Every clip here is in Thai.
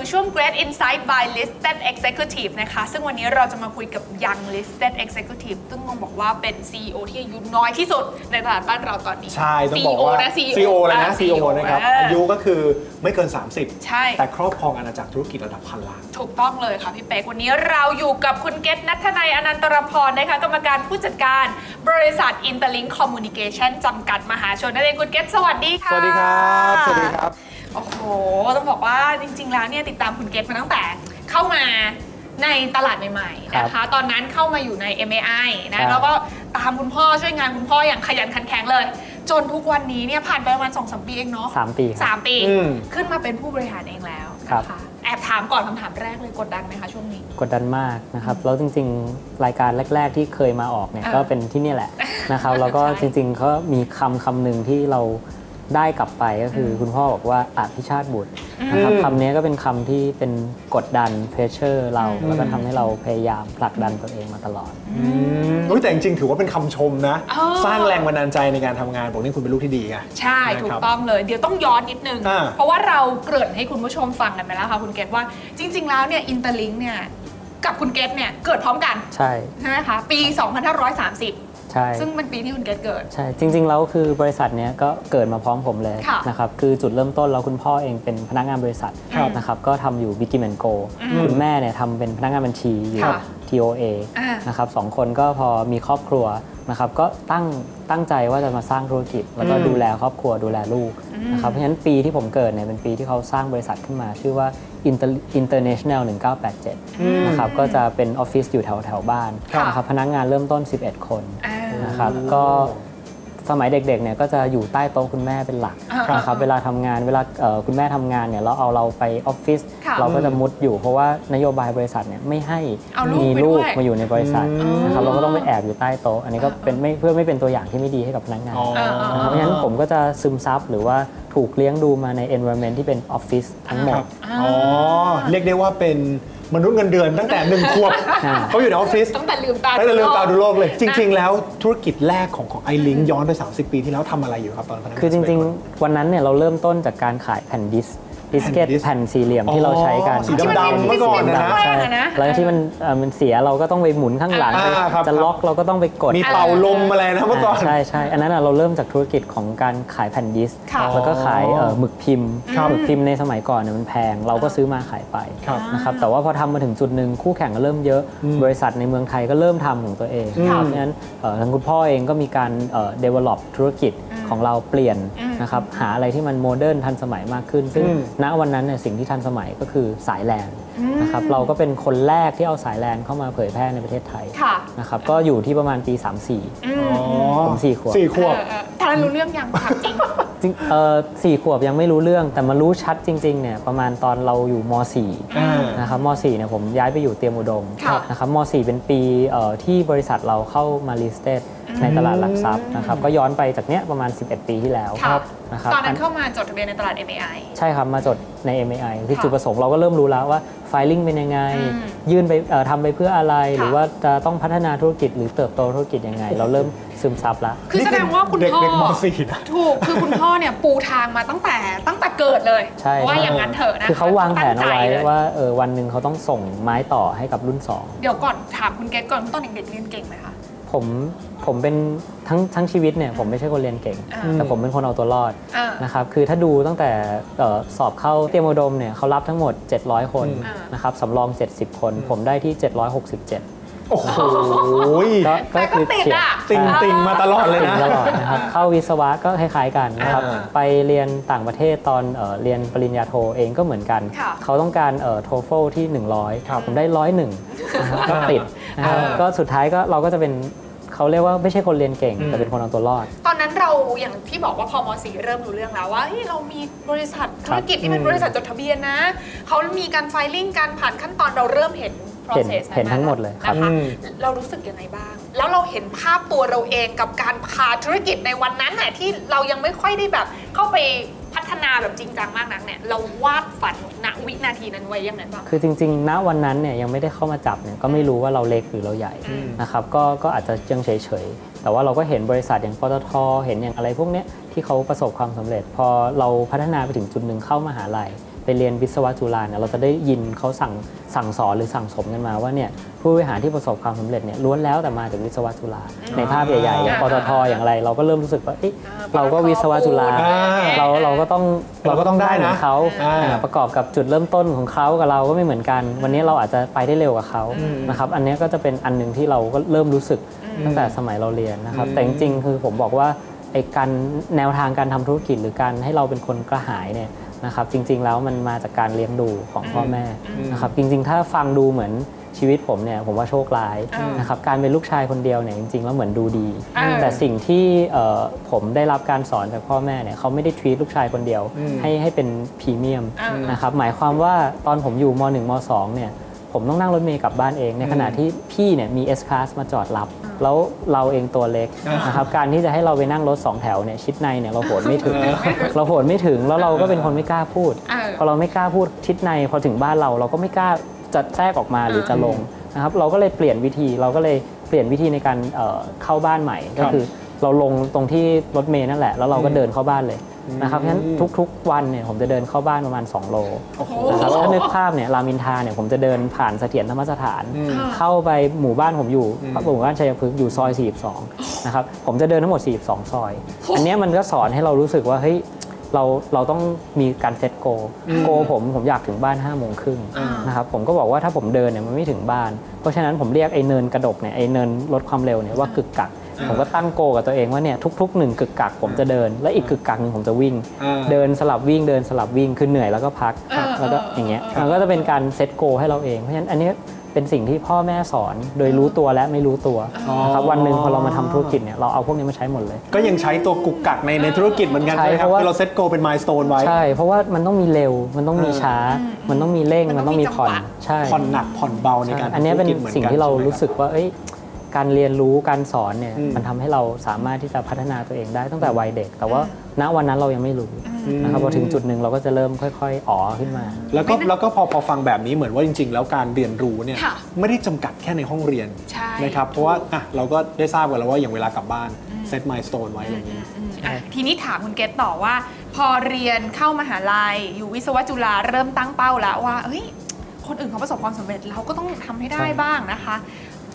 สู่ช่วง Great Insight by Listed Executive นะคะ ซึ่งวันนี้เราจะมาคุยกับ Young Listed Executive ซึ่งต้องบอกว่าเป็น CEO ที่อายุน้อยที่สุดในตลาดบ้านเราตอนนี้ ใช่ ต้องบอกว่า CEO นะ CEO CEO เลยนะอ่ CEO นะครับเออออายุก็คือไม่เกิน 30 ใช่ แต่ครอบครองอาณาจักรธุรกิจระดับพันล้าน ถูกต้องเลยค่ะพี่เป๊ก วันนี้เราอยู่กับคุณเกตนัทนายอนันตรพรนะคะ กรรมการผู้จัดการบริษัท Interlink Communication จำกัดมหาชนนั่นเองคุณเกตสวัสดีค่ะ สวัสดีครับ สวัสดีครับ โอ้โห ต้องบอกว่าจริง ๆ แล้วเนี่ยติดตามคุณเกตมาตั้งแต่เข้ามาในตลาดใหม่ๆนะคะ ตอนนั้นเข้ามาอยู่ใน MAI ครันะบแล้วก็ตามคุณพ่อช่วยงานคุณพ่ออย่างขยันขันแข็งเลย จนทุกวันนี้เนี่ยผ่านไปประมาณ2อสปีเองเนาะสามปีครับสามปีอืมขึ้นมาเป็นผู้บริหารเองแล้วครับนะคะแอบถามก่อนคำถามแรกเลยกดดันไหมคะช่วงนี้ กดดันมากนะครับ แล้วจริง ๆ รายการแรก ๆ ที่เคยมาออกเนี่ยเออก็เป็นที่นี่แหละนะครับแล้วก็ใช่จริงๆเขามีคำคำหนึ่งที่เรา ได้กลับไปก็คืออคุณพ่อบอกว่าอภิชาติบุตรนะครับอืมคำนี้ก็เป็นคำที่เป็นกดดันเพรสเชอร์เราอืมแล้วก็ทำให้เราพยายามผลักดันตัวเองมาตลอดอืมอุ๊ยแต่จริงๆ ถือว่าเป็นคำชมนะเออสร้างแรงบันดาลใจในการทำงานบอกนี่คุณเป็นลูกที่ดีไงใช่นะครับถูกต้องเลย เดี๋ยวต้องย้อนนิดนึงอ่าเพราะว่าเราเกริ่นให้คุณผู้ชมฟังกันไปแล้วค่ะคุณเกตว่าจริง ๆ แล้วเนี่ยอินเตอร์ลิงเนี่ยกับคุณเกตเนี่ยเกิดพร้อมกันใช่ใช่ไหมคะปี 2530 ใช่ ซึ่งเป็นปีที่คุณเกตเกิด ใช่ จริง ๆ แล้วคือบริษัทเนี้ยก็เกิดมาพร้อมผมเลยค่ะนะครับ คือจุดเริ่มต้นแล้วคุณพ่อเองเป็นพนักงานบริษัทครับนะครับ ก็ทำอยู่ b i g m a n Go คุณแม่เนี่ยทำเป็นพนักงานบัญชีอยู่ค่ะ TOA อ่านะครับสองคนก็พอมีครอบครัวนะครับ ก็ตั้งตั้งใจว่าจะมาสร้างธุรกิจ แล้วก็อืมดูแลครอบครัวดูแลลูกนะครับ เพราะฉะนั้นปีที่ผมเกิดเนี่ยเป็นปีที่เขาสร้างบริษัทขึ้นมา ชื่อว่า Inter- International 1987 นะครับ ก็จะเป็นออฟฟิศอยู่แถวแถวๆบ้านค่ะนะครับพนักงานเริ่มต้น 11 คนอ่านะครับก็สมัยเด็กๆเนี่ยก็จะอยู่ใต้โต๊ะคุณแม่เป็นหลักอ่านะครับเวลาทำงานเวลาเอ่อคุณแม่ทำงานเนี่ยเราเอาเราไปออฟฟิศค่ะเราก็จะมุดอยู่เพราะว่านโยบายบริษัทเนี่ยไม่ให้เอาลูกมีไปลูกด้วยมาอยู่ในบริษัทอืมนะครับเราก็ต้องไปแอบอยู่ใต้โต๊ะอันนี้ก็เป็นไม่เพื่อไม่เป็นตัวอย่างที่ไม่ดีให้กับพนักงานอ๋อนะครับเพราะฉะนั้นผมก็จะซึมซับหรือว่าถูกเลี้ยงดูมาใน environment ที่เป็นออฟฟิศทั้งหมคดรับอ๋อ เรียกได้ว่าเป็นมนุษย์เงินเดือนตั้งแต่หนึ่งขวบอ่าเขาอยู่ในออฟฟิศตั้งแต่ลืมตาตั้งแต่ลืมตาดูโลกเลย จริงนะๆแล้วธุรกิจแรกของของไอลิงย้อนไป 30 ปีที่แล้วทำอะไรอยู่ครับตอนพนักงานคือจริง11คนๆวันนั้นเนี่ยเราเริ่มต้นจากการขายแผ่นดิส ดิสเกตแผ่นดิสแผ่นสี่เหลี่ยมที่เราใช้กันอ๋อสีดำๆเมื่อก่อนนะนะใช่แรกอะนะแล้วที่มันเอ่อมันเสียเราก็ต้องไปหมุนข้างหลังอ่าครับจะล็อกเราก็ต้องไปกด มีเป่าลมอะไรนะเมื่อก่อน ใช่ใช่อันนั้นอะเราเริ่มจากธุรกิจของการขายแผ่นดิสค่ะแล้วก็ขายเอ่อหมึกพิมพ์ครับหมึกพิมพ์ในสมัยก่อนเนี่ยมันแพง เราก็ซื้อมาขายไปครับนะครับแต่ว่าพอทำมาถึงจุดหนึ่งคู่แข่งก็เริ่มเยอะอืมบริษัทในเมืองไทยก็เริ่มทำของตัวเองครับเพราะฉะนั้นเอ่อทางคุณพ่อเองก็มีการเอ่อ develop ธุรกิจของเราเปลี่ยนอืมนะครับหาอะไรที่มันโมเดิร์นทันสมัยมากขึ้น ซึ่งอืมณวันนั้นเนี่ยสิ่งที่ทันสมัยก็คือสายแลนนะครับเราก็เป็นคนแรกที่เอาสายแลนเข้ามาเผยแพร่ในประเทศไทยค่ะนะครับก็อยู่ที่ประมาณปี 34อืมอ๋อผมสี่ขวบสี่ขวบเออเออตอนนั้นรู้เรื่องยังถามจริงจริงเออสี่ขวบยังไม่รู้เรื่องแต่มารู้ชัดจริงๆเนี่ยประมาณตอนเราอยู่มอ่า .4 นะครับม .4 เนี่ยผมย้ายไปอยู่เตรียมอุดมค่ะนะครับม .4 เป็นปีเอ่อที่บริษัทเราเข้ามา listed ในตลาดหลักทรัพย์นะครับก็ย้อนไปจากเนี้ยประมาณ 11 ปีที่แล้วครับนะครับตอนนั้นเข้ามาจดทะเบียนในตลาด MAI ใช่ครับมาจดใน MAI คือค่ะจุดประสงค์เราก็เริ่มรู้แล้วว่า filing เป็นยังไงอืมยื่นไปเอ่อทำไปเพื่ออะไรค่ะหรือว่าจะต้องพัฒนาธุรกิจหรือเติบโตธุรกิจยังไง เราเริ่มซึมซับแล้วคือแสดงว่าคุณเด็กพ่อเด็กม .4 นะถูกคือคุณพ่อเนี่ยปูทางมาตั้งแต่ตั้งแต่เกิดเลยใช่ว่าอย่างนั้นเถอะนะะคือเขาวางแผนเอาไว้ตั้งใจลยว่าเออวันหนึ่งเขาต้องส่งไม้ต่อให้กับรุ่นเดี๋ยวก่อนถามคุณเกตก่อนตอนเด็กๆเรียนเก่งไหมคะ2 ผมผมเป็นทั้งทั้งชีวิตเนี่ยผมไม่ใช่คนเรียนเก่งอ่าแต่ผมเป็นคนเอาตัวรอดอ่านะครับคือถ้าดูตั้งแต่เอ่อสอบเข้าเตรียมอุดมเนี่ยเขารับทั้งหมด 700 คนอ่านนะครับสำรอง 70 คน ผมได้ที่ 767โอ้โหก็แต่ก็ติดเฉียดอะติงติงมาตลอดเลยติ่งนะตลอดนะครับเข้าวิศวะก็คล้ายๆกันนะครับอ่าไปเรียนต่างประเทศตอนเอ่อเรียนปริญญาโทเองก็เหมือนกันค่ะเขาต้องการโทเฟลที่ครับ100 ผมได้ร้อยหนึ่งก็ติด นะครับอ่าก็สุดท้ายก็เราก็จะเป็นเขาเรียกว่าไม่ใช่คนเรียนเก่ง แต่เป็นคนเอาตัวรอด ตอนนั้นเราอย่างที่บอกว่าพอมสีเริ่มรู้เรื่องแล้วว่าเฮ้ยเรามีบริษัทธุรกิจที่เป็นอืมบริษัทจดทะเบียนนะเขามีการไฟลิ่งการผ่านขั้นตอนเราเริ่มเห็นเห็น process เห็นนั้นทั้งหมดเลยครับนะคะอืมเรารู้สึกยังไงบ้าง แล้วเราเห็นภาพตัวเราเองกับการพาธุรกิจในวันนั้นน่ะที่เรายังไม่ค่อยได้แบบเข้าไปพั ฒนาแบบจริงจังมากนักเนี่ยเราวาดฝันณวินาทีนั้นไว้ยังไงบ้างคือจริงๆณวันนั้นเนี่ยยังไม่ได้เข้ามาจับเนี่ยก็ไม่รู้ว่าเราเล็กหรือเราใหญ่อืมนะครับก็ก็อาจจะยังเฉยๆแต่ว่าเราก็เห็นบริษัทอย่างปตทเห็นอย่างอะไรพวกเนี้ยที่เขาประสบความสำเร็จ พอเราพัฒนาไปถึงจุดหนึ่งเข้ามหาลัยไป เรียนวิศวะจุฬาเนี่ยเราจะได้ยินเขาสั่งสั่งสอนหรือสั่งสมกันมาว่าเนี่ยผู้บริหารที่ประสบความสำเร็จเนี่ยล้วนแล้วแต่มาจากวิศวะจุฬาในภาพใหญ่ๆอย่างปตทอย่างไร เราก็เริ่มรู้สึกว่าเอ๊ะอ่าเราก็วิศวะจุฬาอ่าเราเราก็ต้องเราก็ต้องได้นะเหมือนเขาอ่าอ่าประกอบกับจุดเริ่มต้นของเขากับเราก็ไม่เหมือนกัน วันนี้เราอาจจะไปได้เร็วกว่าเขาอืมนะครับอันเนี้ยก็จะเป็นอันหนึ่งที่เราก็เริ่มรู้สึกตั้งแต่สมัยเราเรียนนะครับอืมแต่จริงๆคือผมบอกว่าไอ้การแนวทางการทำธุรกิจหรือการให้เราเป็นคนกระหายเนี่ย นะครับจริง ๆ แล้วมันมาจากการเลี้ยงดูของพ่อแม่นะครับจริง ๆ ถ้าฟังดูเหมือนชีวิตผมเนี่ยผมว่าโชคร้ายอืมนะครับการเป็นลูกชายคนเดียวเนี่ยจริง ๆ แล้วเหมือนดูดีอืมแต่สิ่งที่เอ่อผมได้รับการสอนจากพ่อแม่เนี่ยเขาไม่ได้ทวีตลูกชายคนเดียวอืมให้ให้เป็นพรีเมียมอ่านนะครับหมายความว่าตอนผมอยู่ม .1 ม .2 เนี่ย ผมต้องนั่งรถเมล์กลับบ้านเอง ในขณะที่พี่เนี่ยมี S Class มาจอดรับ แล้วเราเองตัวเล็กอ่านนะครับการที่จะให้เราไปนั่งรถสองแถวเนี่ยชิดในเนี่ยเราโหนไม่ถึง เราโหนไม่ถึงแล้วเราก็เป็นคนไม่กล้าพูดเออพอเราไม่กล้าพูดชิดในพอถึงบ้านเราเราก็ไม่กล้าจะแทรกออกมาหรือจะลงนะครับเราก็เลยเปลี่ยนวิธีเราก็เลยเปลี่ยนวิธีในการเอ่อเข้าบ้านใหม่ก็คือ เราลงตรงที่รถเมล์นั่นแหละ แล้วเราก็เดินเข้าบ้านเลย นะครับเพราะฉะนั้นทุกๆ วันเนี่ยผมจะเดินเข้าบ้านประมาณ 2 โลโอ้โหนะครับถ้านึกภาพเนี่ยรามอินทราเนี่ยผมจะเดินผ่านเสถียรธรรมสถานอืมเข้าไปหมู่บ้านผมอยู่อืมหมู่บ้านชัยพฤกษ์อยู่ซอย 42 นะครับผมจะเดินทั้งหมด 42 ซอย อันเนี้ยมันก็สอนให้เรารู้สึกว่าเฮ้ยเราเราต้องมีการเซตโก โกผมผมอยากถึงบ้าน5้าโมงครึ่งอ่านะครับผมก็บอกว่าถ้าผมเดินเนี่ยมันไม่ถึงบ้าน เพราะฉะนั้นผมเรียกไอ้เนินกระดกเนี่ยไอ้เนินลดความเร็วเนี่ยว่ากึกกักอ่า ผมก็ตั้งโกกับตัวเองว่าเนี่ยทุกๆหนึ่งกึกกักผมจะเดิน และอีกกึกกักหนึ่งผมจะวิ่งอ่าเดินสลับวิ่งเดินสลับวิ่งคือเหนื่อยแล้วก็พักเออแล้วก็เอออย่างเงี้ยครับมันก็จะเป็นการเซตโกให้เราเองเพราะฉะนั้นอันนี้เป็นสิ่งที่พ่อแม่สอนโดยรู้ตัวและไม่รู้ตัวนะครับวันหนึ่งพอเรามาทำธุรกิจเนี่ยเราเอาพวกนี้มาใช้หมดเลย ก็ยังใช้ตัวกุกกักในในธุรกิจเหมือนกันใช่ใช่ไหมครับเพราะว่าคือเราเซตโกเป็นมายสเตนไว้ใช่เพราะว่ามันต้องมีเร็วมันต้องมีเออช้า มันต้องมีเร่งมันมันต้ต้อองงมีมีผ่อนจังหวะใช่ผ่อนหนักผ่อนเบาในการใช่อันเนี้ยเป็นทำธุรกิจหมือสิ่งที่เรารู้สึกว่าเอ้ย การเรียนรู้การสอนเนี่ยอืมมันทำให้เราสามารถที่จะพัฒนาตัวเองได้ตั้งแต่วัยเด็ก แต่ว่าณวันนั้นเรายังไม่รู้นะครับพอถึงจุดหนึ่งเราก็จะเริ่มค่อยๆ อ๋อขึ้นมา แล้วก็แล้วก็พอพอฟังแบบนี้เหมือนว่าจริง ๆ แล้วการเรียนรู้เนี่ยค่ะไม่ได้จำกัดแค่ในห้องเรียนใช่นะครับเพราะว่าอะเราก็ได้ทราบกันแล้วว่าอย่างเวลากลับบ้านเซตมายสเตนไว้อะไรอย่างเงี้ยอืมอะทีนี้ถามคุณเกตต่อว่า พอเรียนเข้ามหาลัย อยู่วิศวะจุฬาเริ่มตั้งเป้าแล้วว่าเฮ้ยคนอื่นเขาประสบความสำเร็จเราก็ต้องทำให้ได้ใช่บ้างนะคะ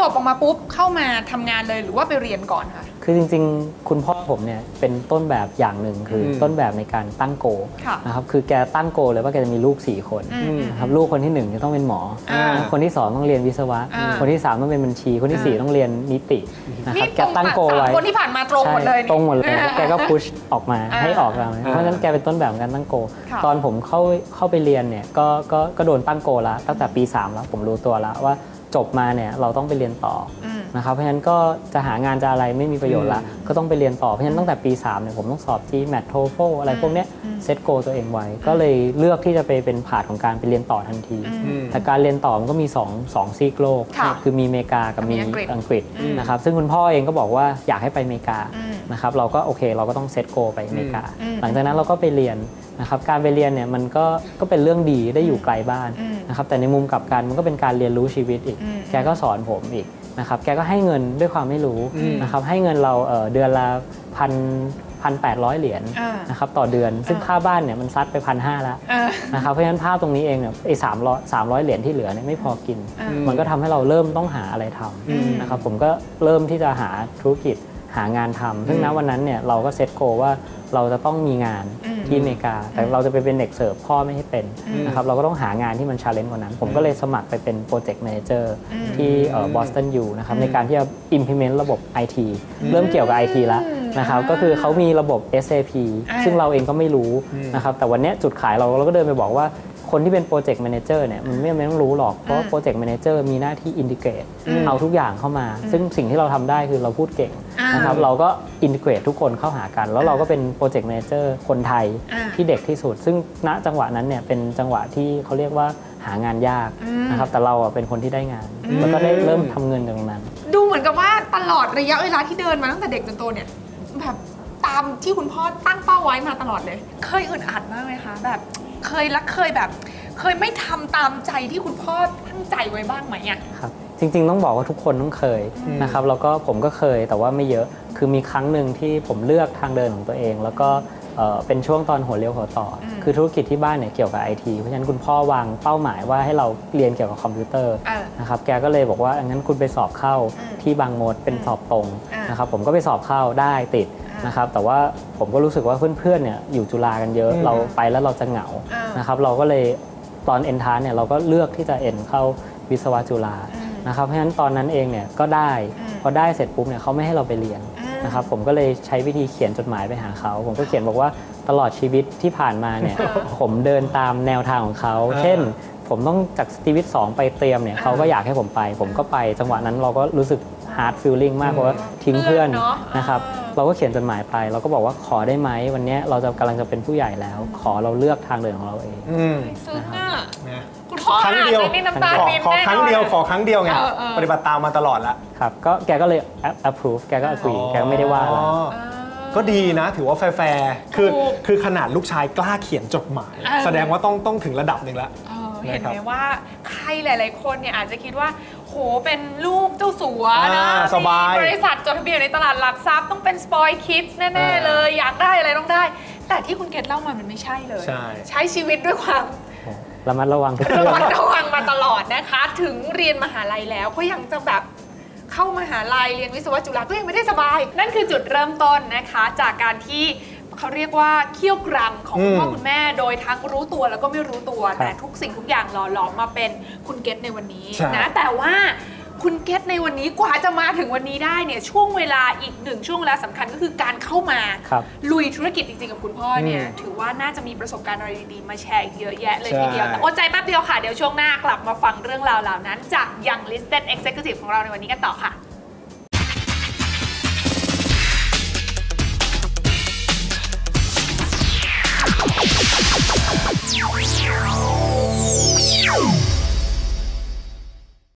จบออกมาปุ๊บเข้ามาทำงานเลยหรือว่าไปเรียนก่อนคะคือจริงๆ คุณพ่อผมเนี่ยเป็นต้นแบบอย่างหนึ่งคืออมต้นแบบในการตั้งโกค่ะนะครับคือแกตั้งโกเลยว่าแกจะมีลูก 4 คนอืมนะครับลูกคนที่หนึ่งจะต้องเป็นหมออ่าคนที่ 2 ต้องเรียนวิศวะอ่าคนที่ 3 ต้องเป็นบัญชี คนที่ 4 ต้องเรียนนิตินะครับแกตั้งโกสามไว้คนที่ผ่านมาตรงหมดเลยใช่ตรงหมดเลยอ่าแล้วแกก็พุชออกมาอ่าให้ออกมาเพราะฉะนั้นแกเป็นต้นแบบของการตั้งโกค่ะตอนผมเข้าเข้าไปเรียนเนี่ยก็ก็ก็โดนตั้งโกแล้วตั้งแต่ปี 3 แล้วผมรู้ตัวแล้วว่า จบมาเนี่ยเราต้องไปเรียนต่อออืมนะครับเพราะฉะนั้นก็จะหางานจะอะไรไม่มีประโยชน์ละก็ต้องไปเรียนต่อเพราะฉะนั้นตั้งแต่ปี3เนี่ยผมต้องสอบ GMAT TOEFL อะไรพวกเนี้ยเซตโกตัวเองไว้ ก็เลยเลือกที่จะไปเป็นผาดของการไปเรียนต่อทันทีอืมแต่การเรียนต่อมันก็มี2 2ซีกโลกค่ะคือมีอเมริกากับมีมีอังกฤษอังกฤษอืมนะครับซึ่งคุณพ่อเองก็บอกว่าอยากให้ไปอเมริกาอืมนะครับเราก็โอเคเราก็ต้องเซตโกไปอเมริกาอืมหลังจากนั้นเราก็ไปเรียนนะครับการไปเรียนเนี่ยมันก็ก็เป็นเรื่องดีได้อยู่ไกลบ้านอืม นะครับแต่ในมุมกลับกันมันก็เป็นการเรียนรู้ชีวิตอีกอืมแกก็สอนผมอีกนะครับแกก็ให้เงินด้วยความไม่รู้อืมนะครับให้เงินเราเอ่อเดือนละพันพันแปดร้อยเหรียญอ่านนะครับต่อเดือน ซึ่งอ่าค่าบ้านเนี่ยมันซัดไปพันห้าแล้วเออนะครับเพราะฉะนั้นภาพตรงนี้เองเนี่ยไอ้สามร้อยสามร้อยเหรียญที่เหลือเนี่ยไม่พอกินอ่ามันก็ทำให้เราเริ่มต้องหาอะไรทอืมำนะครับผมก็เริ่มที่จะหาธุรกิจหางานทำซึ่งณวันนั้นเนี่ยเราก็เซตโกว่า เราจะต้องมีงานอืมที่อเมริกา แต่เราจะไปเป็นเด็กเสิร์ฟพ่อไม่ให้เป็นอืมนะครับเราก็ต้องหางานที่มันชาเลนจ์กว่านั้น ผมก็เลยสมัครไปเป็นโปรเจกต์ a ม a เจอร์อืมที่บอสตันยูนะครับในการที่จะ implement ระบบ IT เริ่มเกี่ยวกับ IT แล้วนะครับอ่าก็คือเขามีระบบ SAP อ่าซึ่งเราเองก็ไม่รู้นะครับแต่วันเนี้ยจุดขายเราเราก็เดินไปบอกว่าคนที่เป็นโปรเจกต์ a ม a เจอร์เนี่ยมันไม่ไม่ต้องรู้หรอก เพราะว่าโปรเจกต์ a ม a เจอร์มีหน้าที่อินทิเกรตเอาทุกอย่างเข้ามา ซึ่งสิ่งที่เราทำได้คือเราพูดเก่งอ่า นนะครับเราก็อินทิเกรตทุกคนเข้าหากัน แล้วเราก็เป็นโปรเจกต์ a ม a เจอร์คนไทยอ่าที่เด็กที่สุด ซึ่งณจังหวะนั้นเนี่ยเป็นจังหวะที่เขาเรียกว่าหางานยากอืมนะครับแต่เราอะเป็นคนที่ได้งาน แล้วก็ได้เริ่มทำเงินจากตรงนั้น ดูเหมือนกับว่าตลอดระยะเวลาที่เดินมาตั้งแต่เด็กจนโตเนี่ยแบบตามที่คุณพ่อตั้งเป้าไว้มาตลอดเลย เคยอึดอัดมากไหมคะแบบเคยและเคยแบบ เคยไม่ทำตามใจที่คุณพ่อตั้งใจไว้บ้างไหมอะครับ จริง ๆ ต้องบอกว่าทุกคนต้องเคยนะครับแล้วก็ผมก็เคยแต่ว่าไม่เยอะคือมีครั้งหนึ่งที่ผมเลือกทางเดินของตัวเอง แล้วก็เอ่อเป็นช่วงตอนหัวเรียวหัวต่ออมคือธุรกิจที่บ้านเนี่ยเกี่ยวกับไอทีเพราะฉะนั้นคุณพ่อวางเป้าหมายว่าให้เราเรียนเกี่ยวกับคอมพิวเตอร์เออนะครับแกก็เลยบอกว่างั้นคุณไปสอบเข้าอืมที่บางมดเป็นสอบตรงอ่านนะครับผมก็ไปสอบเข้าได้ติดอ่านนะครับแต่ว่าผมก็รู้สึกว่าเพื่อนๆเนี่ยอยู่จุฬากันเยอะอืมเราไปแล้วเราจะเหงาอ่านนะครับเราก็เลยตอนเอ็นทานเนี่ยเราก็เลือกที่จะเอ็นเข้าวิศวะจุฬาอืม นะครับเพราะฉะนั้นตอนนั้นเองเนี่ยก็ได้อืมพอได้เสร็จปุ๊บเนี่ยเขาไม่ให้เราไปเรียนอืมนะครับผมก็เลยใช้วิธีเขียนจดหมายไปหาเขา ผมก็เขียนบอกว่าตลอดชีวิตที่ผ่านมาเนี่ยอ่าผมเดินตามแนวทางของเขาอ่าเช่น ผมต้องจากสตีวิตสองไปเตรียมเนี่ยอ่าเขาก็อยากให้ผมไป ผมก็ไปจังหวะนั้นเราก็รู้สึกฮาร์ดฟิลลิ่งมากเพราะว่าทิ้งเพื่อนเพื่อนเนอะนะครับอ่าเราก็เขียนจดหมายไป เราก็บอกว่าขอได้ไหมวันเนี้ยเราจะกำลังจะเป็นผู้ใหญ่แล้ว ขอเราเลือกทางเดินของเราเองอืมซึ้งอะ นะคุณพ่อครั้งเดียวอ่านนี่น้ำตาขอปีนขอแน่นอนครั้งเดียวขอครั้งเดียวไงเออเออปฏิบัติตามมาตลอดละครับก็แกก็เลย approve แกก็ agree แกก็ไม่ได้ว่าอะไรอ๋อเออก็ดีนะถือว่าแฟร์ๆคือถูกคือขนาดลูกชายกล้าเขียนจดหมายเออแสดงว่าต้องต้องถึงระดับหนึ่งแล้วเออเห็นไหมนะครับว่าใครหลาย ๆ คนเนี่ยอาจจะคิดว่า โหเป็นลูกเจ้าสัวนะอ่าสบายมีบริษัทจดทะเบียนในตลาดหลักทรัพย์ต้องเป็นสปอยคิดแน่อ่าๆเลย อยากได้อะไรต้องได้ แต่ที่คุณเกดเล่ามามันไม่ใช่เลย ใช่ใช้ชีวิตด้วยความ ระมัดระวังทุกระเรื่องมัดระวังมาตลอดนะคะ ถึงเรียนมหาลัยแล้วก็ยังจะแบบเข้ามหาลัยเรียนวิศวะจุฬาก็ยังไม่ได้สบาย นั่นคือจุดเริ่มต้นนะคะ จากการที่เขาเรียกว่าเคี่ยวกรำของคุณพ่ออืมคุณแม่ โดยทั้งรู้ตัวแล้วก็ไม่รู้ตัวครับแต่ทุกสิ่งทุกอย่างหล่อหลอมมาเป็นคุณเกตในวันนี้ใช่นะแต่ว่า คุณเกตในวันนี้กว่าจะมาถึงวันนี้ได้เนี่ยช่วงเวลาอีกหนึ่งช่วงเวลาสำคัญก็คือการเข้ามาครับลุยธุรกิจจริงๆ กับคุณพ่อเนี่ยอืมถือว่าน่าจะมีประสบการณ์อะไรดีๆ มาแชร์อีกเยอะแยะเลยใช่ทีเดียว แต่อดใจแป๊บเดียวค่ะ เดี๋ยวช่วงหน้ากลับมาฟังเรื่องราวเหล่านั้น จาก Young Listed Executive ของเราในวันนี้กันต่อค่ะ